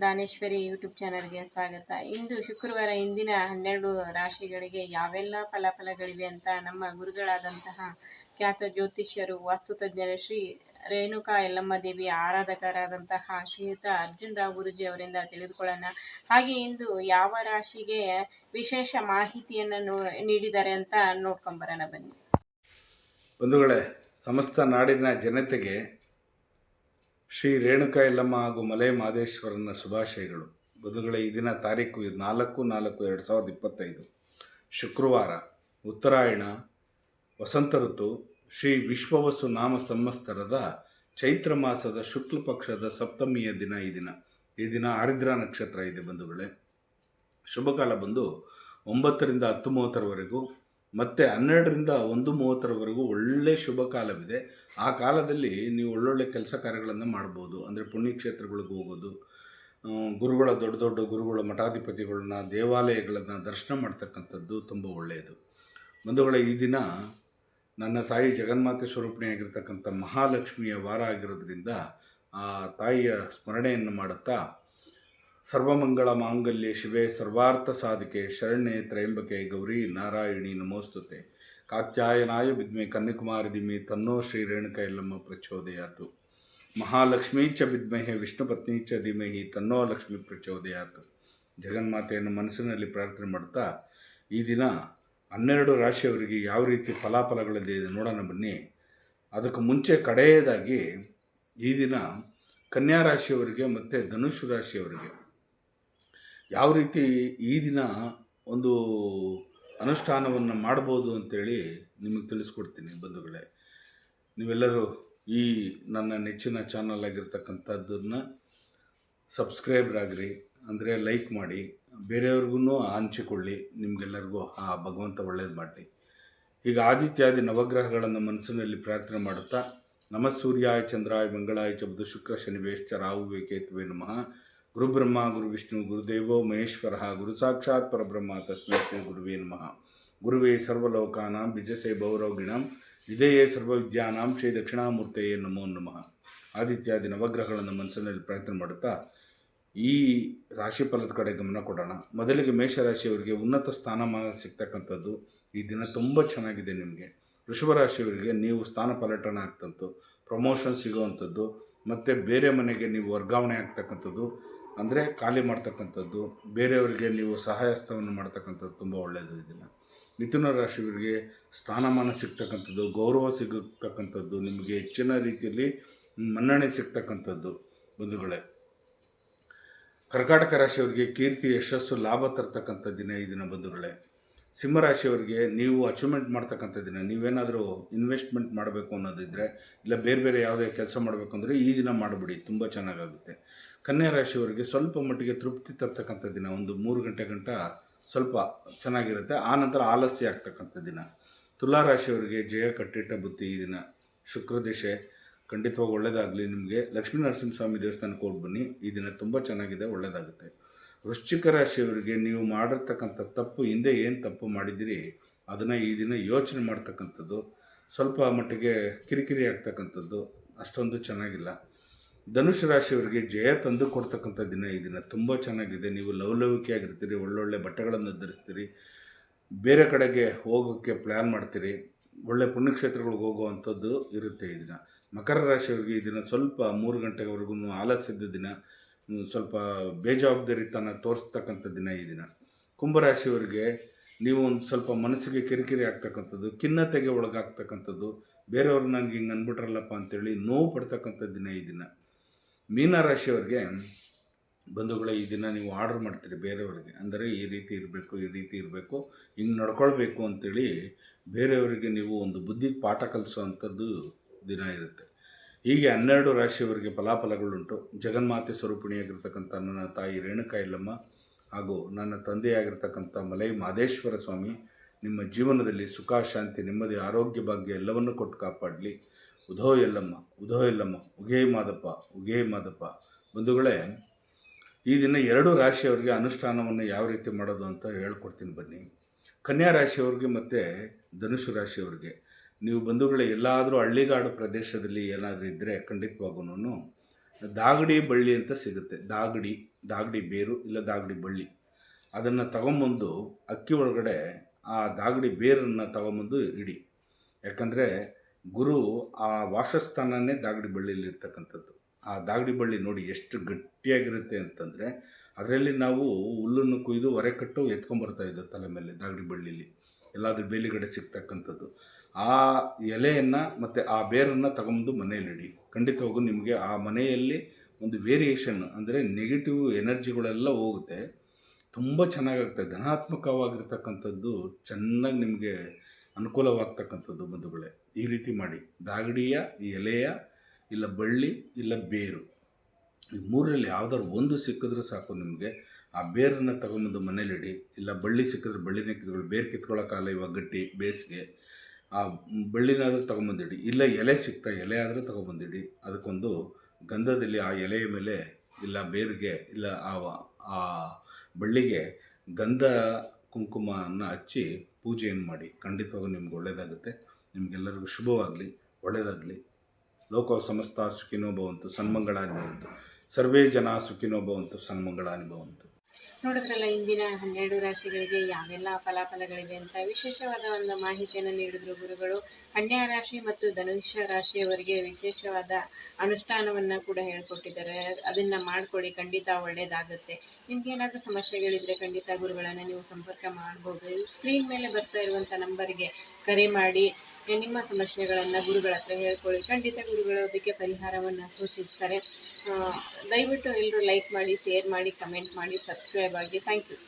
Daneshwari YouTube ಚಾನಲ್ಗೆ ಸ್ವಾಗತ. ಇಂದು ಶುಕ್ರವಾರ ಇಂದಿನ ಹನ್ನೆರಡು ರಾಶಿಗಳಿಗೆ ಯಾವೆಲ್ಲ ಫಲಫಲಗಳಿವೆ ಅಂತ ನಮ್ಮ ಗುರುಗಳಾದಂತಹ ಖ್ಯಾತ ಜ್ಯೋತಿಷ್ಯರು ವಾಸ್ತುತಜ್ಞರು ಶ್ರೀ ರೇಣುಕಾ ಯಲ್ಲಮ್ಮ ದೇವಿ, ಆರಾಧಕರಾದಂತಹ ಶ್ರೀಯುತ ಅರ್ಜುನ್ ರಾವ್ ಗುರುಜಿ ಅವರಿಂದ ತಿಳಿದುಕೊಳ್ಳೋಣ. ಹಾಗೆ ಇಂದು ಯಾವ ರಾಶಿಗೆ ವಿಶೇಷ ಮಾಹಿತಿಯನ್ನು ನೀಡಿದ್ದಾರೆ ಅಂತ ನೋಡ್ಕೊಂಬರೋಣ ಬನ್ನಿ. ಬಂಧುಗಳೇ, ಸಮಸ್ತ ನಾಡಿನ ಜನತೆಗೆ ಶ್ರೀ ರೇಣುಕಾ ಯಲ್ಲಮ್ಮ ಹಾಗೂ ಮಲೆ ಮಾದೇಶ್ವರನ ಶುಭಾಶಯಗಳು. ಬದುಗಳ ಈ ದಿನ ತಾರೀಕು ನಾಲ್ಕು ನಾಲ್ಕು, ಎರಡು ಸಾವಿರದ ಇಪ್ಪತ್ತೈದು. ಶುಕ್ರವಾರ, ಉತ್ತರಾಯಣ, ವಸಂತ ಋತು, ಶ್ರೀ ವಿಶ್ವವಸು ನಾಮ ಸಂವತ್ಸರದ ಚೈತ್ರ ಮಾಸದ ಶುಕ್ಲ ಪಕ್ಷದ ಸಪ್ತಮಿಯ ದಿನ ಈ ದಿನ. ಈ ದಿನ ಆರಿದ್ರ ನಕ್ಷತ್ರ ಇದೆ ಬಂಧುಗಳೇ. ಶುಭಕಾಲ ಬಂದು ಒಂಬತ್ತರಿಂದ ಹತ್ತು ಮೂವತ್ತರವರೆಗೂ ಮತ್ತು ಹನ್ನೆರಡರಿಂದ ಒಂದು ಮೂವತ್ತರವರೆಗೂ ಒಳ್ಳೆ ಶುಭ ಕಾಲವಿದೆ. ಆ ಕಾಲದಲ್ಲಿ ನೀವು ಒಳ್ಳೊಳ್ಳೆ ಕೆಲಸ ಕಾರ್ಯಗಳನ್ನು ಮಾಡ್ಬೋದು. ಅಂದರೆ ಪುಣ್ಯಕ್ಷೇತ್ರಗಳಿಗೆ ಹೋಗೋದು ಗುರುಗಳ ದೊಡ್ಡ ದೊಡ್ಡ ಗುರುಗಳ ಮಠಾಧಿಪತಿಗಳನ್ನ, ದೇವಾಲಯಗಳನ್ನು ದರ್ಶನ ಮಾಡ್ತಕ್ಕಂಥದ್ದು ತುಂಬ ಒಳ್ಳೆಯದು. ಬಂಧುಗಳ, ಈ ದಿನ ನನ್ನ ತಾಯಿ ಜಗನ್ಮಾತೆ ಸ್ವರೂಪಿಣಿಯಾಗಿರ್ತಕ್ಕಂಥ ಮಹಾಲಕ್ಷ್ಮಿಯ ವಾರ ಆಗಿರೋದ್ರಿಂದ ಆ ತಾಯಿಯ ಸ್ಮರಣೆಯನ್ನು ಮಾಡುತ್ತಾ ಸರ್ವಮಂಗಳ ಮಾಂಗಲ್ಯ ಶಿವೆ, ಸರ್ವಾರ್ಥ ಸಾಧಿಕೆ ಶರಣ್ಯೆ ತ್ರಯಂಬಕೆ ಗೌರಿ ನಾರಾಯಣಿ ನಮೋಸ್ತುತೆ. ಕಾತ್ಯಾಯನಾಯ ಬಿದ್ಮೆ ಕನ್ಯಕುಮಾರಿ ದಿಮಿ ತನ್ನೋ ಶ್ರೀ ರೇಣುಕ ಎಲ್ಲಮ್ಮ ಪ್ರಚೋದಯಾತು. ಮಹಾಲಕ್ಷ್ಮೀ ಚ ವಿದ್ಮಹೆ ವಿಷ್ಣುಪತ್ನಿ ಚ ಧೀಮಹಿ ತನ್ನೋ ಲಕ್ಷ್ಮಿ ಪ್ರಚೋದಯಾತು. ಜಗನ್ಮಾತೆಯನ್ನು ಮನಸ್ಸಿನಲ್ಲಿ ಪ್ರಾರ್ಥನೆ ಮಾಡ್ತಾ ಈ ದಿನ ಹನ್ನೆರಡು ರಾಶಿಯವರಿಗೆ ಯಾವ ರೀತಿ ಫಲಾಫಲಗಳಿದೆ ನೋಡೋಣ ಬನ್ನಿ. ಅದಕ್ಕೆ ಮುಂಚೆ ಕಡೆಯದಾಗಿ ಈ ದಿನ ಕನ್ಯಾ ರಾಶಿಯವರಿಗೆ ಮತ್ತು ಧನುಷ್ ರಾಶಿಯವರಿಗೆ ಯಾವ ರೀತಿ ಈ ದಿನ ಒಂದು ಅನುಷ್ಠಾನವನ್ನು ಮಾಡ್ಬೋದು ಅಂತೇಳಿ ನಿಮಗೆ ತಿಳಿಸ್ಕೊಡ್ತೀನಿ ಬಂಧುಗಳೇ. ನೀವೆಲ್ಲರೂ ಈ ನನ್ನ ನೆಚ್ಚಿನ ಚಾನಲ್ ಆಗಿರ್ತಕ್ಕಂಥದ್ದನ್ನು ಸಬ್ಸ್ಕ್ರೈಬರ್ ಆಗಿರಿ, ಅಂದರೆ ಲೈಕ್ ಮಾಡಿ, ಬೇರೆಯವ್ರಿಗೂ ಹಂಚಿಕೊಳ್ಳಿ, ನಿಮಗೆಲ್ಲರಿಗೂ ಆ ಭಗವಂತ ಒಳ್ಳೇದು ಮಾಡಿ ಈಗ ಆದಿತ್ಯಾದಿ ನವಗ್ರಹಗಳನ್ನು ಮನಸ್ಸಿನಲ್ಲಿ ಪ್ರಾರ್ಥನೆ ಮಾಡುತ್ತಾ, ನಮಃ ಸೂರ್ಯಾಯ ಚಂದ್ರಾಯ ಮಂಗಳಾಯ ಚ ಬುಧ ಶುಕ್ರ ಶನಿವೇಶ್ಚ ರಾಹು ಕೇತುವೆ ನಮಃ. ಗುರುಬ್ರಹ್ಮ, ಗುರು ವಿಷ್ಣು ಗುರುದೇವೋ ಮಹೇಶ್ವರ ಗುರು ಸಾಕ್ಷಾತ್ ಪರಬ್ರಹ್ಮ ತಸ್ಮೈ ಶ್ರೀ ಗುರುವೇ ನಮಃ. ಗುರುವೇ ಸರ್ವಲೋಕಾನಾಂ ಬಿಜಸೆ ಭೌರೋಗಿಣಂ ವಿಧೇಯೇ ಸರ್ವವಿದ್ಯಾನಾಂ ಶ್ರೀ ದಕ್ಷಿಣಾಮೂರ್ತೆಯೇ ನಮೋ ನಮಃ. ಆದಿತ್ಯಾದಿ ನವಗ್ರಹಗಳನ್ನು ಮನಸ್ಸಿನಲ್ಲಿ ಪ್ರಯತ್ನ ಮಾಡುತ್ತಾ ಈ ರಾಶಿಫಲದ ಕಡೆ ಗಮನ ಕೊಡೋಣ. ಮೊದಲಿಗೆ ಮೇಷರಾಶಿಯವರಿಗೆ ಉನ್ನತ ಸ್ಥಾನಮಾನ ಸಿಗ್ತಕ್ಕಂಥದ್ದು ಈ ದಿನ ತುಂಬ ಚೆನ್ನಾಗಿದೆ ನಿಮಗೆ. ವೃಷಭ ರಾಶಿಯವರಿಗೆ ನೀವು ಸ್ಥಾನ ಪಲಟನ ಆಗ್ತಂತು ಪ್ರಮೋಷನ್ ಸಿಗುವಂಥದ್ದು, ಮತ್ತು ಬೇರೆ ಮನೆಗೆ ನೀವು ವರ್ಗಾವಣೆ ಆಗ್ತಕ್ಕಂಥದ್ದು ಅಂದರೆ ಖಾಲಿ ಮಾಡ್ತಕ್ಕಂಥದ್ದು, ಬೇರೆಯವರಿಗೆ ನೀವು ಸಹಾಯಸ್ಥವನ್ನು ಮಾಡ್ತಕ್ಕಂಥದ್ದು ತುಂಬ ಒಳ್ಳೆಯದು ಇದಿಲ್ಲ. ಮಿಥುನ ರಾಶಿಯವರಿಗೆ ಸ್ಥಾನಮಾನ ಸಿಗ್ತಕ್ಕಂಥದ್ದು, ಗೌರವ ಸಿಗತಕ್ಕಂಥದ್ದು, ನಿಮಗೆ ಹೆಚ್ಚಿನ ರೀತಿಯಲ್ಲಿ ಮನ್ನಣೆ ಸಿಗ್ತಕ್ಕಂಥದ್ದು ಬಂಧುಗಳೇ. ಕರ್ಕಾಟಕ ರಾಶಿಯವರಿಗೆ ಕೀರ್ತಿ, ಯಶಸ್ಸು, ಲಾಭ ತರ್ತಕ್ಕಂಥ ದಿನ ಈ ದಿನ ಬಂಧುಗಳೇ. ಸಿಂಹರಾಶಿಯವರಿಗೆ ನೀವು ಅಚೀವ್ಮೆಂಟ್ ಮಾಡ್ತಕ್ಕಂಥ ದಿನ, ನೀವೇನಾದರೂ ಇನ್ವೆಸ್ಟ್ಮೆಂಟ್ ಮಾಡಬೇಕು ಅನ್ನೋದಿದ್ದರೆ ಇಲ್ಲ ಬೇರೆ ಬೇರೆ ಯಾವುದೇ ಕೆಲಸ ಮಾಡಬೇಕು ಅಂದರೆ ಈ ದಿನ ಮಾಡಿಬಿಡಿ, ತುಂಬ ಚೆನ್ನಾಗಾಗುತ್ತೆ. ಕನ್ಯಾ ರಾಶಿಯವರಿಗೆ ಸ್ವಲ್ಪ ಮಟ್ಟಿಗೆ ತೃಪ್ತಿ ತರ್ತಕ್ಕಂಥ ದಿನ, ಒಂದು ಮೂರು ಗಂಟೆ ಗಂಟ ಸ್ವಲ್ಪ ಚೆನ್ನಾಗಿರುತ್ತೆ. ಆನಂತರ ಆಲಸ್ಯ ಆಗ್ತಕ್ಕಂಥ ದಿನ. ತುಲಾ ರಾಶಿಯವರಿಗೆ ಜಯ, ಕಟ್ಟಿಟ್ಟ ಬುತ್ತಿ ಈ ದಿನ ಶುಕ್ರ ದಿಶೆ ಖಂಡಿತವಾಗಿ ಒಳ್ಳೆಯದಾಗಲಿ ನಿಮಗೆ. ಲಕ್ಷ್ಮೀ ನರಸಿಂಹಸ್ವಾಮಿ ದೇವಸ್ಥಾನಕ್ಕೆ ಹೋಗಿ ಬನ್ನಿ. ಈ ದಿನ ತುಂಬ ಚೆನ್ನಾಗಿದೆ ಒಳ್ಳೆಯದಾಗುತ್ತೆ ವೃಶ್ಚಿಕ ರಾಶಿಯವರಿಗೆ ನೀವು ಮಾಡಿರ್ತಕ್ಕಂಥ ತಪ್ಪು, ಹಿಂದೆ ಏನು ತಪ್ಪು ಮಾಡಿದ್ದೀರಿ ಅದನ್ನು ಈ ದಿನ ಯೋಚನೆ ಮಾಡ್ತಕ್ಕಂಥದ್ದು. ಸ್ವಲ್ಪ ಮಟ್ಟಿಗೆ ಕಿರಿಕಿರಿ ಆಗ್ತಕ್ಕಂಥದ್ದು. ಅಷ್ಟೊಂದು ಚೆನ್ನಾಗಿಲ್ಲ. ಧನುಷ್ ರಾಶಿಯವರಿಗೆ ಜಯ ತಂದು ಕೊಡ್ತಕ್ಕಂಥ ದಿನ ಈ ದಿನ. ತುಂಬ ಚೆನ್ನಾಗಿದೆ. ನೀವು ಲವಲವಿಕೆಯಾಗಿರ್ತೀರಿ, ಒಳ್ಳೊಳ್ಳೆ ಬಟ್ಟೆಗಳನ್ನು ಧರಿಸ್ತೀರಿ, ಬೇರೆ ಕಡೆಗೆ ಹೋಗೋಕ್ಕೆ ಪ್ಲ್ಯಾನ್ ಮಾಡ್ತೀರಿ, ಒಳ್ಳೆ ಪುಣ್ಯಕ್ಷೇತ್ರಗಳಿಗೆ ಹೋಗುವಂಥದ್ದು ಇರುತ್ತೆ ಈ ದಿನ. ಮಕರ ರಾಶಿಯವರಿಗೆ ಈ ದಿನ ಸ್ವಲ್ಪ ಮೂರು ಗಂಟೆವರೆಗೂ ಆಲಸ್ಯದ ದಿನ, ಸ್ವಲ್ಪ ಬೇಜವಾಬ್ದಾರಿತನ ತೋರಿಸ್ತಕ್ಕಂಥ ದಿನ ಈ ದಿನ. ಕುಂಭರಾಶಿಯವರಿಗೆ ನೀವು ಒಂದು ಸ್ವಲ್ಪ ಮನಸ್ಸಿಗೆ ಕಿರಿಕಿರಿ ಆಗ್ತಕ್ಕಂಥದ್ದು, ಖಿನ್ನತೆಗೆ ಒಳಗಾಗ್ತಕ್ಕಂಥದ್ದು, ಬೇರೆಯವ್ರು ನನಗೆ ಹಿಂಗೆ ಅಂದ್ಬಿಟ್ರಲ್ಲಪ್ಪ ಅಂತೇಳಿ ನೋವು ಪಡ್ತಕ್ಕಂಥ ದಿನ ಈ ದಿನ. ಮೀನರಾಶಿಯವರಿಗೆ ಬಂಧುಗಳ, ಈ ದಿನ ನೀವು ಆರ್ಡ್ರ್ ಮಾಡ್ತೀರಿ ಬೇರೆಯವರಿಗೆ. ಅಂದರೆ ಈ ರೀತಿ ಇರಬೇಕು, ಈ ರೀತಿ ಇರಬೇಕು, ಹಿಂಗೆ ನಡ್ಕೊಳ್ಬೇಕು ಅಂತೇಳಿ ಬೇರೆಯವರಿಗೆ ನೀವು ಒಂದು ಬುದ್ಧಿ ಪಾಠ ಕಲಿಸುವಂಥದ್ದು ದಿನ ಇರುತ್ತೆ. ಹೀಗೆ ಹನ್ನೆರಡು ರಾಶಿಯವರಿಗೆ ಫಲಾಫಲಗಳುಂಟು. ಜಗನ್ಮಾತೆ ಸ್ವರೂಪಿಣಿಯಾಗಿರ್ತಕ್ಕಂಥ ನನ್ನ ತಾಯಿ ರೇಣುಕಾ ಹಾಗೂ ನನ್ನ ತಂದೆಯಾಗಿರ್ತಕ್ಕಂಥ ಮಲೈ ಮಾದೇಶ್ವರ ಸ್ವಾಮಿ ನಿಮ್ಮ ಜೀವನದಲ್ಲಿ ಸುಖ, ಶಾಂತಿ, ನೆಮ್ಮದಿ, ಆರೋಗ್ಯ ಭಾಗ್ಯ ಎಲ್ಲವನ್ನೂ ಕೊಟ್ಟು ಕಾಪಾಡಲಿ. ಉಧೋ ಎಲ್ಲಮ್ಮ ಉಧೋ ಎಲ್ಲಮ್ಮ ಉಗೇ ಮಾದಪ್ಪ ಉಗೇ ಮಾದಪ್ಪ. ಬಂಧುಗಳೇ, ಈ ದಿನ ಎರಡು ರಾಶಿಯವರಿಗೆ ಅನುಷ್ಠಾನವನ್ನು ಯಾವ ರೀತಿ ಮಾಡೋದು ಅಂತ ಹೇಳ್ಕೊಡ್ತೀನಿ ಬನ್ನಿ. ಕನ್ಯಾ ರಾಶಿಯವ್ರಿಗೆ ಮತ್ತು ಧನುಷು ರಾಶಿಯವ್ರಿಗೆ. ನೀವು ಬಂಧುಗಳೇ, ಎಲ್ಲಾದರೂ ಹಳ್ಳಿಗಾಡು ಪ್ರದೇಶದಲ್ಲಿ ಏನಾದರೂ ಇದ್ದರೆ ಖಂಡಿತವಾಗೂ ದಾಗಡಿ ಬಳ್ಳಿ ಅಂತ ಸಿಗುತ್ತೆ. ದಾಗಡಿ ದಾಗಡಿ ಬೇರು ಇಲ್ಲ ದಾಗಡಿ ಬಳ್ಳಿ. ಅದನ್ನು ತಗೊಂಬಂದು ಅಕ್ಕಿ ಒಳಗಡೆ ಆ ದಾಗುಡಿ ಬೇರನ್ನು ತಗೊಂಬಂದು ಇಡಿ. ಯಾಕಂದರೆ ಗುರು ಆ ವಾಸಸ್ಥಾನನೇ ದಾಗಡಿ ಬಳ್ಳಿಯಲ್ಲಿ ಇರ್ತಕ್ಕಂಥದ್ದು. ಆ ದಾಗಡಿ ಬಳ್ಳಿ ನೋಡಿ ಎಷ್ಟು ಗಟ್ಟಿಯಾಗಿರುತ್ತೆ ಅಂತಂದರೆ ಅದರಲ್ಲಿ ನಾವು ಹುಲ್ಲನ್ನು ಕೊಯ್ದು ಹೊರೆ ಕಟ್ಟು ಎತ್ಕೊಂಡ್ಬರ್ತಾ ಇದ್ದೋ ತಲೆ ಮೇಲೆ ದಾಗಡಿ ಬಳ್ಳಿಲಿ. ಎಲ್ಲಾದರೂ ಬೇಲಿಗಡೆ ಸಿಗ್ತಕ್ಕಂಥದ್ದು. ಆ ಎಲೆಯನ್ನು ಮತ್ತು ಆ ಬೇರನ್ನು ತಗೊಂಬಂದು ಮನೆಯಲ್ಲಿಡಿ ಖಂಡಿತವಾಗೂ ನಿಮಗೆ ಆ ಮನೆಯಲ್ಲಿ ಒಂದು ವೇರಿಯೇಷನ್ ಅಂದರೆ ನೆಗೆಟಿವ್ ಎನರ್ಜಿಗಳೆಲ್ಲ ಹೋಗುತ್ತೆ. ತುಂಬ ಚೆನ್ನಾಗಾಗ್ತದೆ ಧನಾತ್ಮಕವಾಗಿರ್ತಕ್ಕಂಥದ್ದು ಚೆನ್ನಾಗಿ ನಿಮಗೆ ಅನುಕೂಲವಾಗ್ತಕ್ಕಂಥದ್ದು ಬಂಧುಗಳೇ. ಈ ರೀತಿ ಮಾಡಿ. ದಾಗಡಿಯ ಎಲೆಯ, ಇಲ್ಲ ಬಳ್ಳಿ, ಇಲ್ಲ ಬೇರು. ಈ ಮೂರರಲ್ಲಿ ಯಾವ್ದಾದ್ರು ಒಂದು ಸಿಕ್ಕಿದ್ರೂ ಸಾಕು ನಿಮಗೆ. ಆ ಬೇರನ್ನು ತಗೊಂಬಂದು ಮನೇಲಿಡಿ. ಇಲ್ಲ ಬಳ್ಳಿ ಸಿಕ್ಕಿದ್ರೆ ಬಳ್ಳಿನ ಕಿತ್ಕೊಳ್ಳಿ. ಬೇರು ಕಿತ್ಕೊಳ್ಳೋಕ್ಕಾಗಲ್ಲ ಇವಾಗ ಗಟ್ಟಿ, ಬೇಸಿಗೆ. ಆ ಬಳ್ಳಿನಾದರೂ ತಗೊಂಬಂದಿಡಿ. ಇಲ್ಲ ಎಲೆ ಸಿಗ್ತಾ ಎಲೆ ಆದರೂ ತಗೊಂಬಂದಿಡಿ. ಅದಕ್ಕೊಂದು ಗಂಧದಲ್ಲಿ ಆ ಎಲೆಯ ಮೇಲೆ, ಇಲ್ಲ ಬೇರಿಗೆ, ಇಲ್ಲ ಆ ಆ ಬಳ್ಳಿಗೆ ಗಂಧ ಕುಂಕುಮವನ್ನು ಹಚ್ಚಿ ಪೂಜೆಯನ್ನು ಮಾಡಿ. ಖಂಡಿತವಾಗೂ ನಿಮ್ಗೆ ಒಳ್ಳೆಯದಾಗುತ್ತೆ ನಿಮಗೆಲ್ಲರಿಗೂ ಶುಭವಾಗಲಿ ಒಳ್ಳೆಯದಾಗಲಿ ಲೋಕ ಸಮಸ್ತ ಸುಖಿನೋ ಭವಂತು, ಸನ್ಮಂಗಳಾನಿ ಭವಂತು. ಸರ್ವೇ ಜನ ಸುಖಿನೋ ಭವಂತು, ಸನ್ಮಂಗಳಾನಿ ಭವಂತು. ನೋಡಿದ್ರಲ್ಲ, ಇಂದಿನ ಹನ್ನೆರಡು ರಾಶಿಗಳಿಗೆ ಯಾವೆಲ್ಲ ಫಲಾಫಲಗಳಿವೆ ಅಂತ ವಿಶೇಷವಾದ ಒಂದು ಮಾಹಿತಿಯನ್ನು ನೀಡಿದ್ರು ಗುರುಗಳು. ಕನ್ಯಾ ರಾಶಿ ಮತ್ತು ಧನುಷ್ಯ ರಾಶಿಯವರಿಗೆ ವಿಶೇಷವಾದ ಅನುಷ್ಠಾನವನ್ನು ಕೂಡ ಹೇಳ್ಕೊಟ್ಟಿದ್ದಾರೆ. ಅದನ್ನು ಮಾಡ್ಕೊಳ್ಳಿ, ಖಂಡಿತ ಒಳ್ಳೆಯದಾಗುತ್ತೆ ನಿಮ್ಗೆ ಏನಾದರೂ ಸಮಸ್ಯೆಗಳಿದ್ರೆ ಖಂಡಿತ ಗುರುಗಳನ್ನು ನೀವು ಸಂಪರ್ಕ ಮಾಡ್ಬೋದು. ಸ್ಕ್ರೀನ್ ಮೇಲೆ ಬರ್ತಾ ಇರುವಂಥ ನಂಬರ್ಗೆ ಕರೆ ಮಾಡಿ. ನಿಮ್ಮ ಸಮಸ್ಯೆಗಳನ್ನು ಗುರುಗಳ ಹತ್ರ ಹೇಳ್ಕೊಳ್ಳಿ. ಖಂಡಿತ ಗುರುಗಳು ಅದಕ್ಕೆ ಪರಿಹಾರವನ್ನು ಸೂಚಿಸ್ತಾರೆ. ದಯವಿಟ್ಟು ಎಲ್ಲರೂ ಲೈಕ್ ಮಾಡಿ ಶೇರ್ ಮಾಡಿ ಕಮೆಂಟ್ ಮಾಡಿ ಸಬ್ಸ್ಕ್ರೈಬ್ ಆಗಿ. Thank you